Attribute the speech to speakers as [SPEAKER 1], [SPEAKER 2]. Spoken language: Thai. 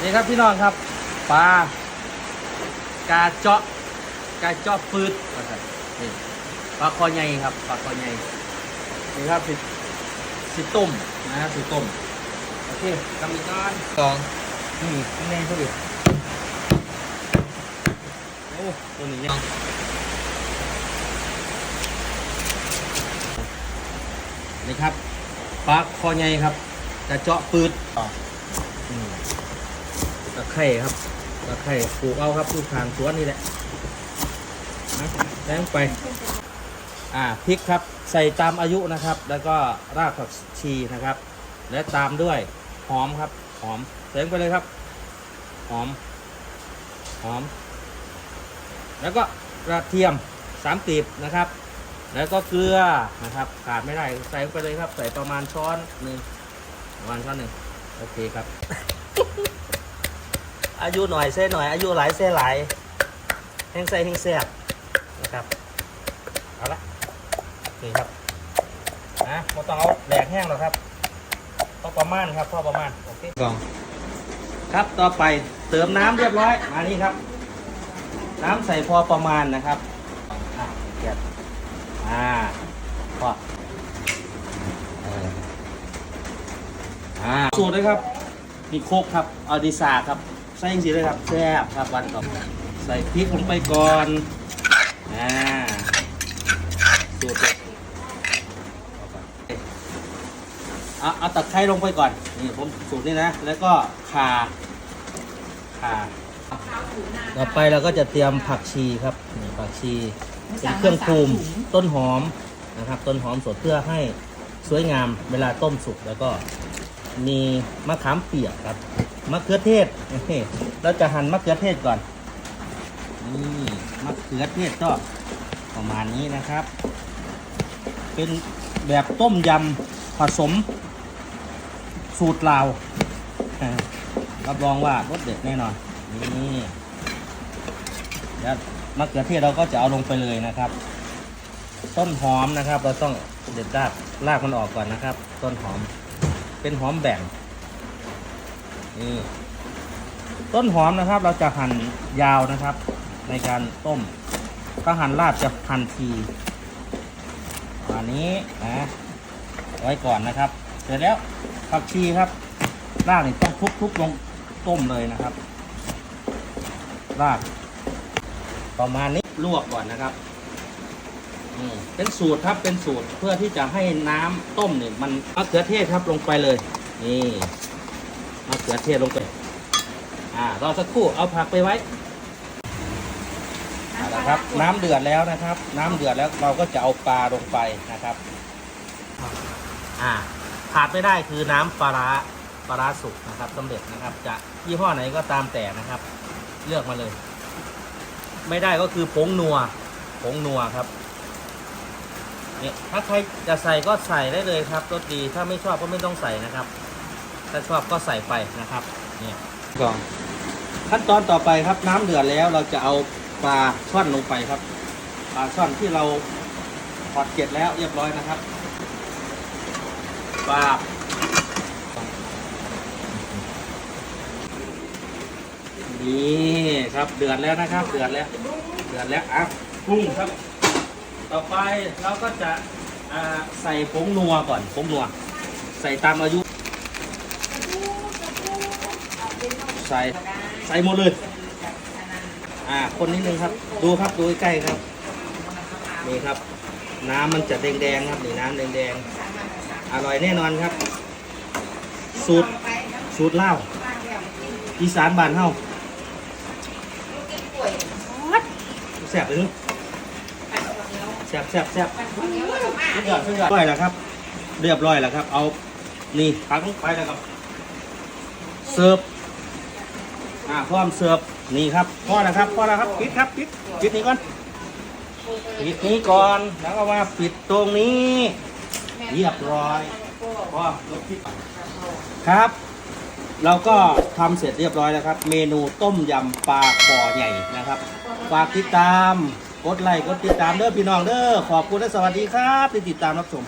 [SPEAKER 1] นี่ครับพี่น้องครับปลากาเจาะกาเจาะฟืดนะครับนี่ปลาคอใหญ่ครับปลาคอใหญ่นี่ครับสิสิต้มนะครับสิต้มโอเคกำอีกก้อนสองนี่ข้างในเขาดิโอ้ตัวนี้ยังนี่ครับปลาคอใหญ่ครับกาเจาะฟืดอ๋ออืม ตะไคร่ครับตะไคร่ปลูกเอาครับลูกทางสวนนี่แหละนะแล้งไป อ่าพริกครับใส่ตามอายุนะครับ แล้วก็รากผักชีนะครับ และตามด้วยหอมครับ หอมใส่ลงไปเลยครับ หอม หอม แล้วก็กระเทียมสามกลีบนะครับ แล้วก็เกลือนะครับขาดไม่ได้ใส่ไปเลยครับ ใส่ประมาณช้อนหนึ่งประมาณช้อนหนึ่งโอเคครับ อายุหน่อยเส้หน่อย อายุหลายเส้หลายแห้งใส่แห้งแซ่บนะครับเอาละนี่ครับนะเราต้องเอาแหลกแห้งหรอกครับพอประมาณครับพอประมาณโอเคกองครับต่อไปเติมน้ำเรียบร้อยมานี่ครับ น้ำใส่พอประมาณนะครับอะเกียบอ่าพออ่าสูตรเลยครับนี่โคกครับเอดีซาครับ ใส่ยังสีเลยครับแซ่บครับวันต่อใส่พริกลงไปก่อนอ่าสูตรเด็ดเอาเอาตะไคร้ลงไปก่อนนี่ผมสูตรนี้นะแล้วก็ข่าข่าต่อไปเราก็จะเตรียมผักชีครับนี่ผักชีเป็นเครื่องปรุงต้นหอมนะครับ ต้นหอมสดเพื่อให้สวยงามเวลาต้มสุกแล้วก็มีมะขามเปียกครับ มะเขือเทศนี่เราจะหั่นมะเขือเทศก่อนนี่มะเขือเทศก็ประมาณนี้นะครับ เป็นแบบต้มยำผสม สูตรลาวรับรองว่ารสเด็ดแน่นอนนี่แล้วมะเขือเทศเราก็จะเอาลงไปเลยนะครับ ต้นหอมนะครับ เราต้องเด็ดรากรากมันออกก่อนนะครับ ต้นหอมเป็นหอมแบ่ง นี่ต้นหอมนะครับ เราจะหั่นยาวนะครับ ในการต้ม ถ้าหั่นลาบจะหั่นทีอันนี้นะไว้ก่อนนะครับ เสร็จแล้วผักชีครับรากนี่ต้องทุบๆลงต้มเลยนะครับรากประมาณนี้ลวกก่อนนะครับเป็นสูตรครับเป็นสูตรเพื่อที่จะให้น้ำต้มเนี่ยมันมะเขือเทศครับลงไปเลย นี่ มะเขือเทศลงไป อ่ารอสักครู่เอาผักไปไว้เอาละครับ น้ำเดือดแล้วนะครับ น้ำเดือดแล้วเราก็จะเอาปลาลงไปนะครับ อ่าขาดไม่ได้คือน้ำปลาร้าปลาร้าสุกนะครับสำเร็จนะครับ จะยี่ห้อไหนก็ตามแต่นะครับ เลือกมาเลย ไม่ได้ก็คือผงนัวผงนัวครับเนี่ยถ้าใครจะใส่ก็ใส่ได้เลยครับรสดีถ้าไม่ชอบก็ไม่ต้องใส่นะครับ ถ้าชอบก็ใส่ไปนะครับเนี่ยก่อนขั้นตอนต่อไปครับน้ำเดือดแล้วเราจะเอาปลาช่อนลงไปครับ ปลาช่อนที่เราทอดเกล็ดแล้วเรียบร้อยนะครับปลานี่ครับเดือดแล้วนะครับ เดือดแล้วเดือดแล้วอะปรุงครับ ต่อไปเราก็จะอ่าใส่ผงนัวก่อนผงนัว ใส่ตามอายุ ใส่ใส่หมดเลยอ่าคนนิดนึงครับ ดูครับดูใกล้ๆครับนี่ครับ น้ำมันจะแดงๆครับนี่น้ำแดงๆอร่อยแน่นอนครับ สูตรสูตรเหล้าอีสานบ้านเฮาแซ่บเลยเนอะแซ่บแซ่บแซ่บสุดยอดสุดยอดเรียบร้อยแล้วครับ เรียบร้อยแล้วครับ เอานี่พักลงไปแล้วครับเสิร์ฟ อ่าพร้อมเสิร์ฟนี่ครับพอแล้วครับพอแล้วครับปิดครับปิดปิดนี้ก่อนปิดนี้ก่อนแล้วก็มาปิดตรงนี้เรียบร้อยพอลบที่ครับ เราก็ทำเสร็จเรียบร้อยแล้วครับ เมนูต้มยำปลาคอใหญ่นะครับฝากติดตามกดไลค์กดติดตามเด้อพี่น้องเด้อขอบคุณและสวัสดีครับที่ติดตามรับชม